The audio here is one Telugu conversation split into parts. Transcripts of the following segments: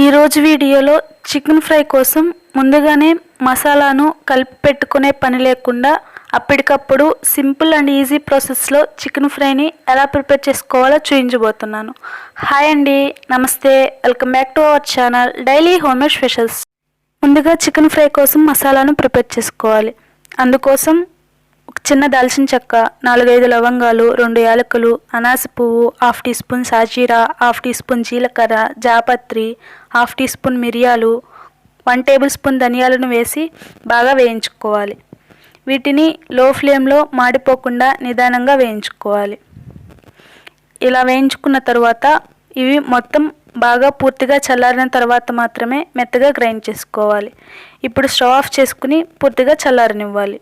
ఈరోజు వీడియోలో చికెన్ ఫ్రై కోసం ముందుగానే మసాలాను కలిపి పెట్టుకునే పని లేకుండా అప్పటికప్పుడు సింపుల్ అండ్ ఈజీ ప్రాసెస్లో చికెన్ ఫ్రైని ఎలా ప్రిపేర్ చేసుకోవాలో చూపించబోతున్నాను హాయ్ అండి namaste welcome back to our channel daily homemade specials. ముందుగా చికెన్ ఫ్రై కోసం మసాలాను ప్రిపేర్ చేసుకోవాలి. అందుకోసం చిన్న దాల్చిన చెక్క నాలుగైదు లవంగాలు రెండు యాలకులు అనాస పువ్వు హాఫ్ టీ స్పూన్ సాజీరా హాఫ్ టీ స్పూన్ జీలకర్ర జాపత్రి హాఫ్ టీ స్పూన్ మిరియాలు వన్ టేబుల్ స్పూన్ ధనియాలను వేసి బాగా వేయించుకోవాలి. వీటిని లో ఫ్లేమ్లో మాడిపోకుండా నిదానంగా వేయించుకోవాలి. ఇలా వేయించుకున్న తర్వాత ఇవి మొత్తం బాగా పూర్తిగా చల్లారిన తర్వాత మాత్రమే మెత్తగా గ్రైండ్ చేసుకోవాలి. ఇప్పుడు స్టవ్ ఆఫ్ చేసుకుని పూర్తిగా చల్లారనివ్వాలి.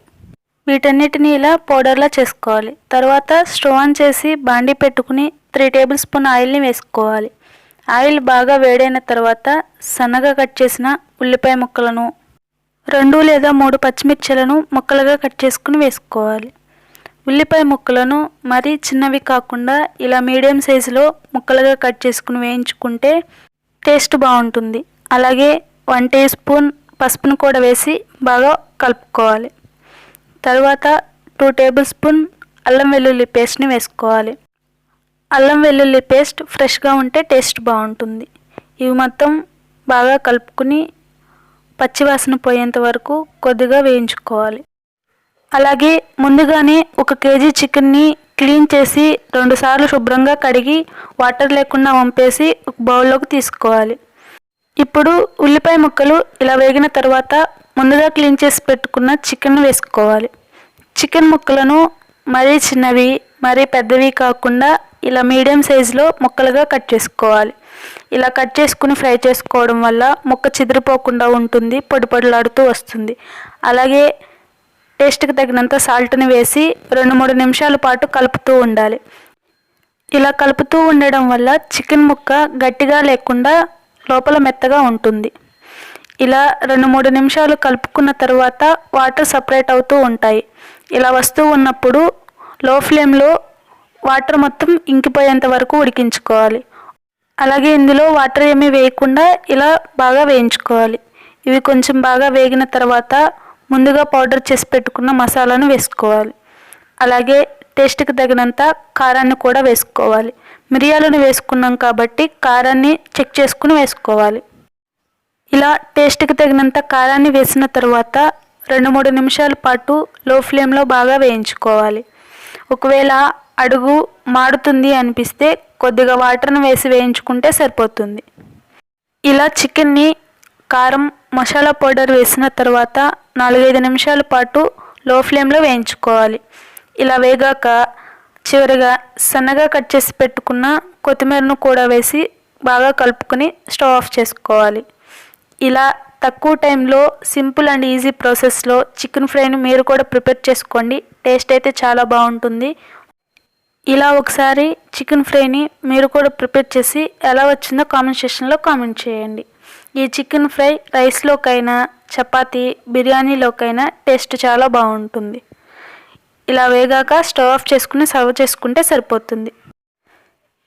వీటన్నిటిని ఇలా పౌడర్లా చేసుకోవాలి. తర్వాత స్టవ్ ఆన్ చేసి బాండి పెట్టుకుని త్రీ టేబుల్ స్పూన్ ఆయిల్ని వేసుకోవాలి. ఆయిల్ బాగా వేడైన తర్వాత సన్నగా కట్ చేసిన ఉల్లిపాయ ముక్కలను రెండు లేదా మూడు పచ్చిమిర్చిలను ముక్కలుగా కట్ చేసుకుని వేసుకోవాలి. ఉల్లిపాయ ముక్కలను మరీ చిన్నవి కాకుండా ఇలా మీడియం సైజులో ముక్కలుగా కట్ చేసుకుని వేయించుకుంటే టేస్ట్ బాగుంటుంది. అలాగే వన్ టీ స్పూన్ పసుపును కూడా వేసి బాగా కలుపుకోవాలి. తర్వాత టూ టేబుల్ స్పూన్ అల్లం వెల్లుల్లి పేస్ట్ని వేసుకోవాలి. అల్లం వెల్లుల్లి పేస్ట్ ఫ్రెష్గా ఉంటే టేస్ట్ బాగుంటుంది. ఇవి మొత్తం బాగా కలుపుకుని పచ్చివాసన పోయేంత వరకు కొద్దిగా వేయించుకోవాలి. అలాగే ముందుగానే ఒక కేజీ చికెన్ని క్లీన్ చేసి రెండుసార్లు శుభ్రంగా కడిగి వాటర్ లేకుండా వంపేసి ఒక బౌల్లోకి తీసుకోవాలి. ఇప్పుడు ఉల్లిపాయ ముక్కలు ఇలా వేగిన తర్వాత ముందుగా క్లీన్ చేసి పెట్టుకున్న చికెన్ వేసుకోవాలి. చికెన్ ముక్కలను మరీ చిన్నవి మరీ పెద్దవి కాకుండా ఇలా మీడియం సైజులో ముక్కలుగా కట్ చేసుకోవాలి. ఇలా కట్ చేసుకుని ఫ్రై చేసుకోవడం వల్ల ముక్క చిదిరిపోకుండా ఉంటుంది పొడి పొడిలాడుతూ వస్తుంది. అలాగే టేస్ట్కి తగినంత సాల్ట్ని వేసి రెండు మూడు నిమిషాల పాటు కలుపుతూ ఉండాలి. ఇలా కలుపుతూ ఉండడం వల్ల చికెన్ ముక్క గట్టిగా లేకుండా లోపల మెత్తగా ఉంటుంది. ఇలా రెండు మూడు నిమిషాలు కలుపుకున్న తర్వాత వాటర్ సపరేట్ అవుతూ ఉంటాయి. ఇలా వస్తూ ఉన్నప్పుడు లో ఫ్లేమ్లో వాటర్ మొత్తం ఇంకిపోయేంత వరకు ఉడికించుకోవాలి. అలాగే ఇందులో వాటర్ ఏమీ వేయకుండా ఇలా బాగా వేయించుకోవాలి. ఇవి కొంచెం బాగా వేగిన తర్వాత ముందుగా పౌడర్ చేసి పెట్టుకున్న మసాలాను వేసుకోవాలి. అలాగే టేస్ట్కి తగినంత కారాన్ని కూడా వేసుకోవాలి. మిరియాలను వేసుకున్నాం కాబట్టి కారాన్ని చెక్ చేసుకుని వేసుకోవాలి. ఇలా టేస్ట్కి తగినంత కారాన్ని వేసిన తర్వాత రెండు మూడు నిమిషాల పాటు లో ఫ్లేమ్లో బాగా వేయించుకోవాలి. ఒకవేళ అడుగు మాడుతుంది అనిపిస్తే కొద్దిగా వాటర్ను వేసి వేయించుకుంటే సరిపోతుంది. ఇలా చికెన్ని కారం మసాలా పౌడర్ వేసిన తర్వాత నాలుగైదు నిమిషాల పాటు లో ఫ్లేమ్లో వేయించుకోవాలి. ఇలా వేగాక చివరిగా సన్నగా కట్ చేసి పెట్టుకున్న కొత్తిమీరను కూడా వేసి బాగా కలుపుకొని స్టవ్ ఆఫ్ చేసుకోవాలి. ఇలా తక్కువ టైంలో సింపుల్ అండ్ ఈజీ ప్రాసెస్లో చికెన్ ఫ్రైని మీరు కూడా ప్రిపేర్ చేసుకోండి. టేస్ట్ అయితే చాలా బాగుంటుంది. ఇలా ఒకసారి చికెన్ ఫ్రైని మీరు కూడా ప్రిపేర్ చేసి ఎలా వచ్చిందో కామెంట్ సెక్షన్లో కామెంట్ చేయండి. ఈ చికెన్ ఫ్రై రైస్లోకైనా చపాతీ బిర్యానీలోకైనా టేస్ట్ చాలా బాగుంటుంది. ఇలా వేగాక స్టవ్ ఆఫ్ చేసుకుని సర్వ్ చేసుకుంటే సరిపోతుంది.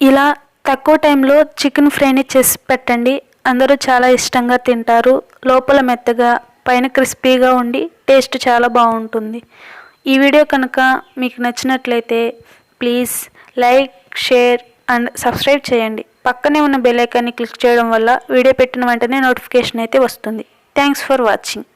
ఇలా తక్కువ టైంలో చికెన్ ఫ్రైని చేసి పెట్టండి. అందరూ చాలా ఇష్టంగా తింటారు. లోపల మెత్తగా పైన క్రిస్పీగా ఉండి టేస్ట్ చాలా బాగుంటుంది. ఈ వీడియో కనుక మీకు నచ్చినట్లయితే please like share and subscribe చేయండి. పక్కనే ఉన్న బెల్ ఐకాన్ని క్లిక్ చేయడం వల్ల వీడియో పెట్టిన వెంటనే నోటిఫికేషన్ అయితే వస్తుంది. Thanks for watching.